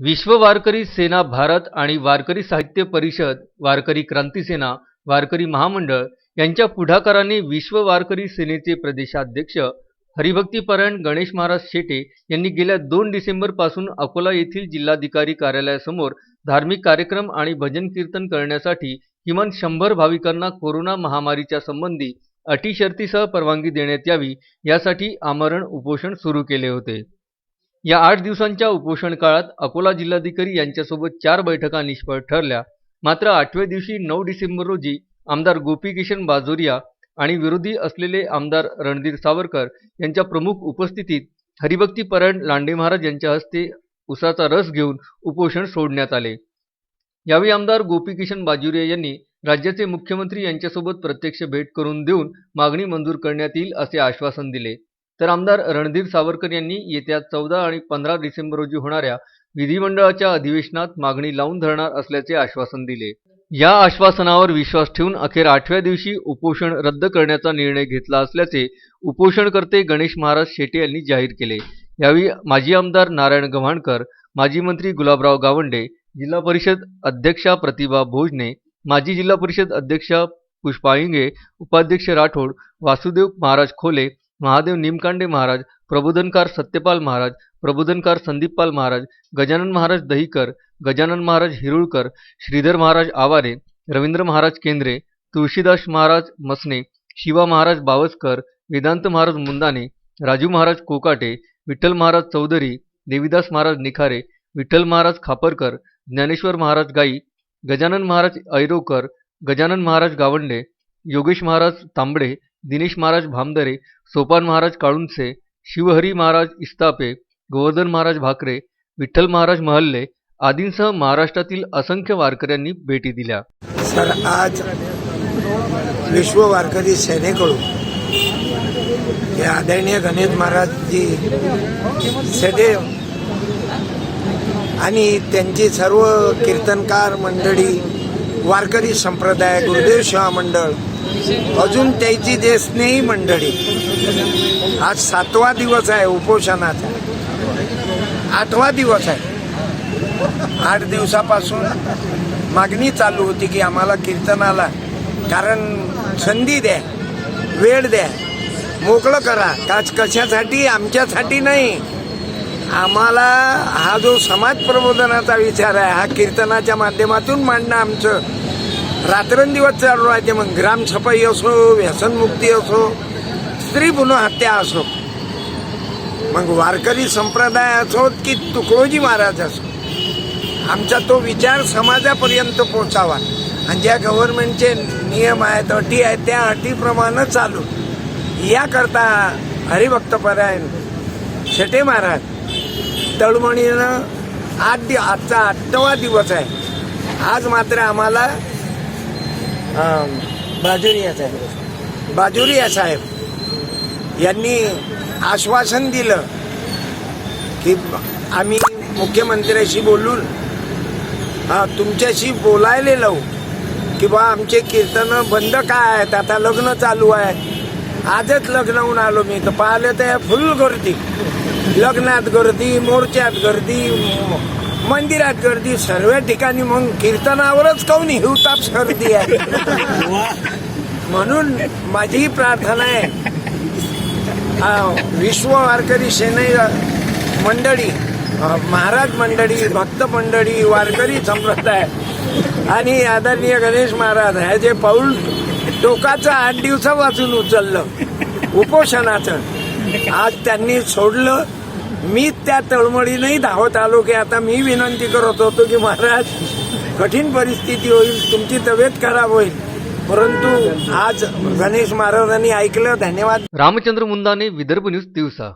विश्व वारकरी सेना भारत आणि वारकरी साहित्य परिषद वारकरी क्रांती सेना वारकरी महामंडळ यांच्या पुढाकाराने विश्व वारकरी सेनेचे प्रदेशाध्यक्ष हरिभक्तीपरायण गणेश महाराज शेटे यांनी गेल्या दोन डिसेंबरपासून अकोला येथील जिल्हाधिकारी कार्यालयासमोर धार्मिक कार्यक्रम आणि भजन कीर्तन करण्यासाठी किमान शंभर भाविकांना कोरोना महामारीच्या संबंधी अटी शर्तीसह परवानगी देण्यात यावी यासाठी आमरण उपोषण सुरू केले होते. या आठ दिवसांच्या उपोषण काळात अकोला जिल्हाधिकारी यांच्यासोबत चार बैठका निष्फळ ठरल्या. मात्र आठव्या दिवशी नऊ डिसेंबर रोजी आमदार गोपीकिशन बाजोरिया आणि विरोधी असलेले आमदार रणधीर सावरकर यांच्या प्रमुख उपस्थितीत हरिभक्तीपरायण लांडे महाराज यांच्या हस्ते उसाचा रस घेऊन उपोषण सोडण्यात आले. यावेळी आमदार गोपीकिशन बाजोरिया यांनी राज्याचे मुख्यमंत्री यांच्यासोबत प्रत्यक्ष भेट करून देऊन मागणी मंजूर करण्यात येईल असे आश्वासन दिले. तर आमदार रणधीर सावरकर यांनी येत्या चौदा आणि पंधरा डिसेंबर रोजी होणाऱ्या विधिमंडळाच्या अधिवेशनात मागणी लावून धरणार असल्याचे आश्वासन दिले. या आश्वासनावर विश्वास ठेवून अखेर आठव्या दिवशी उपोषण रद्द करण्याचा निर्णय घेतला असल्याचे उपोषणकर्ते गणेश महाराज शेटे यांनी जाहीर केले. यावेळी माजी आमदार नारायण गव्हाणकर माजी मंत्री गुलाबराव गावंडे जिल्हा परिषद अध्यक्षा प्रतिभा भोजने माजी जिल्हा परिषद अध्यक्षा पुष्पा इंगे उपाध्यक्ष राठोड वासुदेव महाराज खोले महादेव निमकांडे महाराज प्रबोधनकार सत्यपाल महाराज प्रबोधनकार संदीपपाल महाराज गजानन महाराज दहीकर गजानन महाराज हिरुळकर श्रीधर महाराज आवारे रवींद्र महाराज केंद्रे तुळशीदास महाराज मसने शिवा महाराज बावस्कर वेदांत महाराज मुंदाने राजू महाराज कोकाटे विठ्ठल महाराज चौधरी देविदास महाराज निखारे विठ्ठल महाराज खापरकर ज्ञानेश्वर महाराज गाई गजानन महाराज ऐरोकर गजानन महाराज गावंडे योगेश महाराज तांबडे दिनेश महाराज भामदरे सोपान महाराज काळुंसे शिवहरी महाराज इस्तापे गोवर्धन महाराज भाकरे विठ्ठल महाराज महल्ले आदींसह महाराष्ट्रातील असंख्य वारकऱ्यांनी भेटी दिल्या. सर आज विश्व वारकरी सेनेकडून हे आदरणीय गणेश महाराजजी सदैव आणि त्यांची सर्व कीर्तनकार मंडळी वारकरी संप्रदाय गुरुदेव सेवा मंडळ अजून त्याची जे स्नेही मंडळी. आज सातवा दिवस आहे उपोषणाचा. आठवा दिवस आहे. आठ दिवसापासून मागणी चालू होती की आम्हाला कीर्तनाला कारण संधी द्या वेळ द्या मोकळं करा. काच कशासाठी? आमच्यासाठी नाही. आम्हाला हा जो समाज प्रबोधनाचा विचार आहे हा कीर्तनाच्या माध्यमातून मांडणं आमचं रात्रंदिवस चालू राहते मग. ग्रामसफाई असो व्यसनमुक्ती असो स्त्री पुन्हा हत्या असो. मग वारकरी संप्रदाय असो की तुकडोजी महाराज असो. आमचा तो विचार समाजापर्यंत पोचावा आणि ज्या गव्हर्नमेंटचे नियम आहेत अटी आहेत त्या अटीप्रमाणे चालू. याकरता हरिभक्तपरायण शेटे महाराज तळमणीनं आठ दि आजचा आठवा दिवस आहे. आज मात्र आम्हाला बाजुरिया साहेब. बाजुरिया साहेब. यांनी आश्वासन दिलं की आम्ही मुख्यमंत्र्याशी बोलून तुमच्याशी बोलायला लावू. की बा आमचे कीर्तन बंद काय आहेत? आता लग्न चालू आहे. आजच लग्नाहून आलो मी. तर पाहिलं तर फुल गर्दी. लग्नात गर्दी मोर्चात गर्दी. मंदिरात गर्दी सर्व ठिकाणी मग कीर्तनावरच काऊन हिवताप गर्दी आहे? म्हणून माझी प्रार्थना आहे. विश्व वारकरी सेने मंडळी महाराज मंडळी भक्त मंडळी वारकरी संप्रदाय आणि आदरणीय गणेश महाराज हे जे पाऊल टोकाचं आठ दिवसापासून उचललं उपोषणाचं आज त्यांनी सोडलं. मी त्या तळमळीनंही धावत आलो की आता मी विनंती करत होतो की महाराज कठीण परिस्थिती होईल तुमची तब्येत खराब होईल. परंतु आज गणेश महाराजांनी ऐकलं धन्यवाद. रामचंद्र मुंदाने विदर्भ न्यूज दिवसा.